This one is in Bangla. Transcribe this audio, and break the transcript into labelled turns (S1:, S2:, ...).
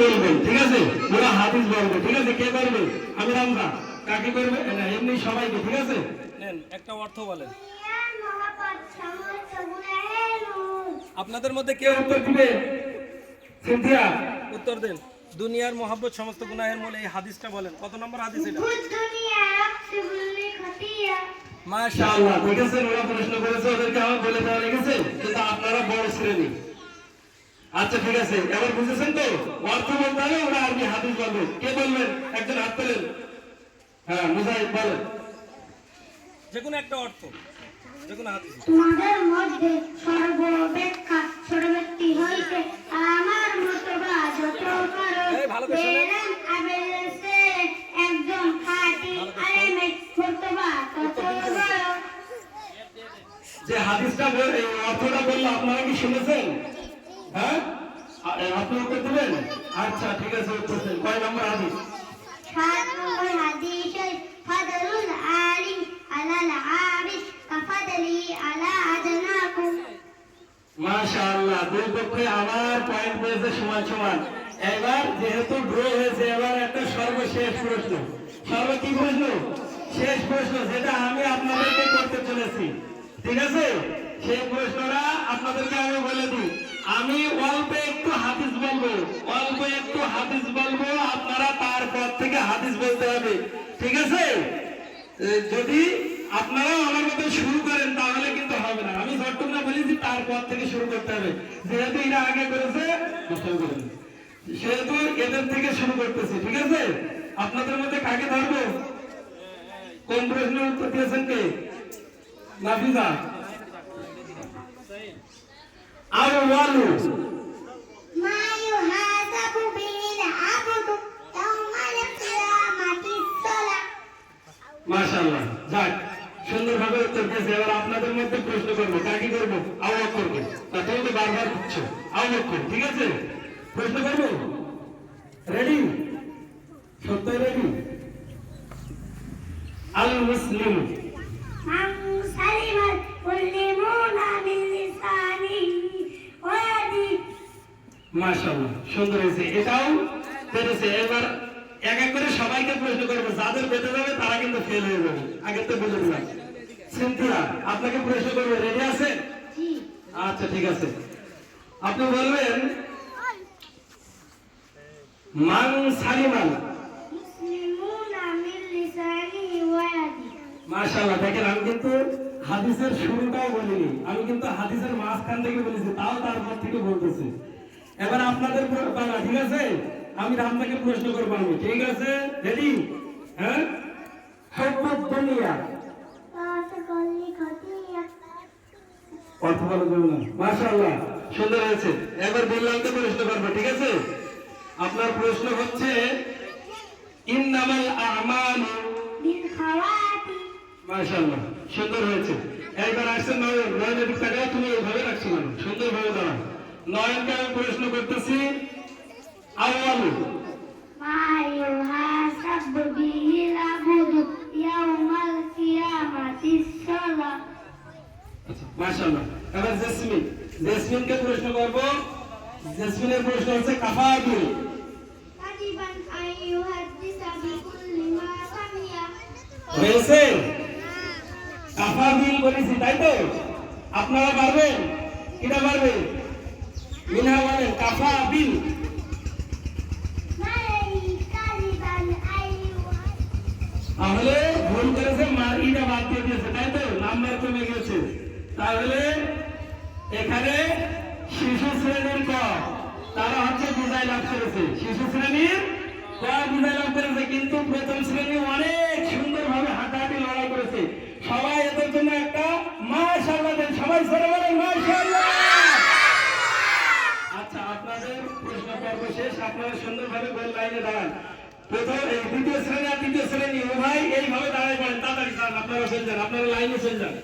S1: বলবেন ঠিক আছে? ওরা হাদিস বলবে ঠিক আছে? কে করবে আমি রামদা। কাকে করবে এমনি সবাইকে ঠিক আছে?
S2: নেন একটা অর্থ বলেন। আপনাদের মধ্যে
S1: কে উত্তর দিবে? সিনথিয়া।
S2: উত্তর দেন। দুনিয়ার মহাব্বত সমস্ত গুনাহের মূল এই হাদিসটা বলেন। কত নম্বর হাদিস এটা? মাশাআল্লাহ।
S1: ইনশাআল্লাহ দেখেছেন ওরা প্রশ্ন করেছে ওদেরকে আমার বলে দেওয়া লেগেছে কিন্তু আপনারা বড় শ্রেণি। আচ্ছা ঠিক আছে। এবার বুঝেছেন তো? অর্থ বলতে হবে ওরা আরবি হাদিস বলবে। কে বলবেন? একজন হাত পেলেন হ্যাঁ মুজাহিদ বলেন।
S2: যে কোনো একটা অর্থ। যে কোনো হাদিস
S3: তোমাদের মধ্যে সর্বাপেক্ষা ছোট ব্যক্তি হইতে আমার মতবা যত করো
S2: এই, ভালো করে শোনেন।
S3: বেরাম আবেলেসে একজন খাঁটি আলেমের মতবা তত বড়
S1: যে হাদিসটা অর্থটা বলল আপনারা কি শুনেছেন? হ্যাঁ? আপনি উত্তর দেবেন? আচ্ছা ঠিক আছে উত্তর দেন। কয় নম্বর হাদিস?
S3: সাত নম্বর হাদিসে ফাদলুল আলিম আলাল আবিশ কাফাদলি আলা আদনাকুম।
S1: মাশাআল্লাহ দুই পক্ষে আবার পয়েন্ট পেয়েছে সমান সমান। এবার যেহেতু ড্র হয়েছে এবার একটা সর্বশেষ প্রশ্ন। সর্ব কি প্রশ্ন? শেষ প্রশ্ন যেটা আমি আপনাদেরকে করতে চলেছি। ঠিক আছে? সেই প্রশ্নটা আপনাদেরকে আমি বলে দিই আমি অল্প একটু হাদিস বলব অল্প একটু হাদিস বলব, আপনারা তারপর থেকে হাদিস বলতে হবে। ঠিক আছে? যদি আপনারাও আমার মতো শুরু করেন, তাহলে কিন্তু হবে না। আমি যতটুকু না বলেছি তারপর থেকে শুরু করতে হবে। যেহেতু এরা আগে করেছে সেহেতু এদের থেকে শুরু করতেছি, ঠিক আছে? আপনাদের মধ্যে কাকে ধরবো? কোন প্রশ্নের উত্তর দিয়েছেন কে? নাফিজা। আর ওয়ালু মাশাআল্লাহ। যাক সুন্দরভাবে উত্তর দিয়েছে। এবার আপনাদের মধ্যে প্রশ্ন করব কাকে করব? আওয়াজ করব। তা তুমি তো বারবার দিচ্ছ আওয়াজ করব ঠিক আছে? প্রশ্ন করব? রেডি সত্যি রেডি আল মুসলিম মাশাআল্লাহ সুন্দর হয়েছে। এটাও পেরেছে। এবার এক এক করে সবাইকে প্রশ্ন করব যাদের বেঁধে যাবে তারা কিন্তু ফেল হয়ে যাবে। আগে তো বলে দিলাম সিনথিয়া আপনাকে প্রশ্ন করব রেডি আছে? আচ্ছা ঠিক আছে। আপনি বলবেন মান সালিমান।
S3: মিন
S1: মাশাআল্লাহ দেখেন আমি কিন্তু হাদিসের শুরুটাও বলিনি। আমি কিন্তু হাদিসের মাঝখান থেকে বলেছি তাও তারপর থেকে বলতেছি। এবার আপনাদের প্র- ঠিক আছে? আমি রামদাকে প্রশ্ন করব আমি। ঠিক আছে? রেডি হ্যাঁ? অর্থ ভালো না সুন্দর হয়েছে। এবার বিল্লালকে প্রশ্ন করব ঠিক আছে? আপনার প্রশ্ন হচ্ছে ইন্নামাল আমালু সুন্দর হয়েছে। নয়নের দিক তাকাও তুমি এইভাবে রাখছো কেন? সুন্দর ভাবে দাঁড়াও। নয়নকে আমি প্রশ্ন করতেছি মাশাআল্লাহ। এবার জেসমিন জেসমিনকে প্রশ্ন করব। জেসমিনের প্রশ্ন হচ্ছে
S3: মা
S1: হয়েছে? কাফাবিল বলেছি তাই তো? আপনারা পারবেন? কিনা পারবেন? মিনা বলেন
S3: কাজিবান আইয়ুহাদ
S1: তাহলে ভুল করেছে মারিটা বাদ দিয়ে দিয়েছে তাই তো? নাম্বার কমে গেছে। তাহলে এখানে শিশু শ্রেণির ক। তারা হচ্ছে বিদায় লাভ করেছে। শিশু শ্রেণির ক লাভ করেছে, কিন্তু প্রথম শ্রেণি অনেক সুন্দরভাবে হাঁটাহাঁটি লড়াই করেছে। সবাই এদের জন্য একটা মাশাআল্লাহ দেন। সবাই সরে বলেন, মাশাআল্লাহ! আচ্ছা আপনাদের প্রশ্ন পর্ব শেষ। আপনারা সুন্দরভাবে গোল লাইনে দাঁড়ান। প্রথম, এই দ্বিতীয় শ্রেণি আর তৃতীয় শ্রেণি উভয় এইভাবে দাঁড়ায় পড়েন। তাড়াতাড়ি যান আপনারা চলে আপনারা লাইনে চলে যান।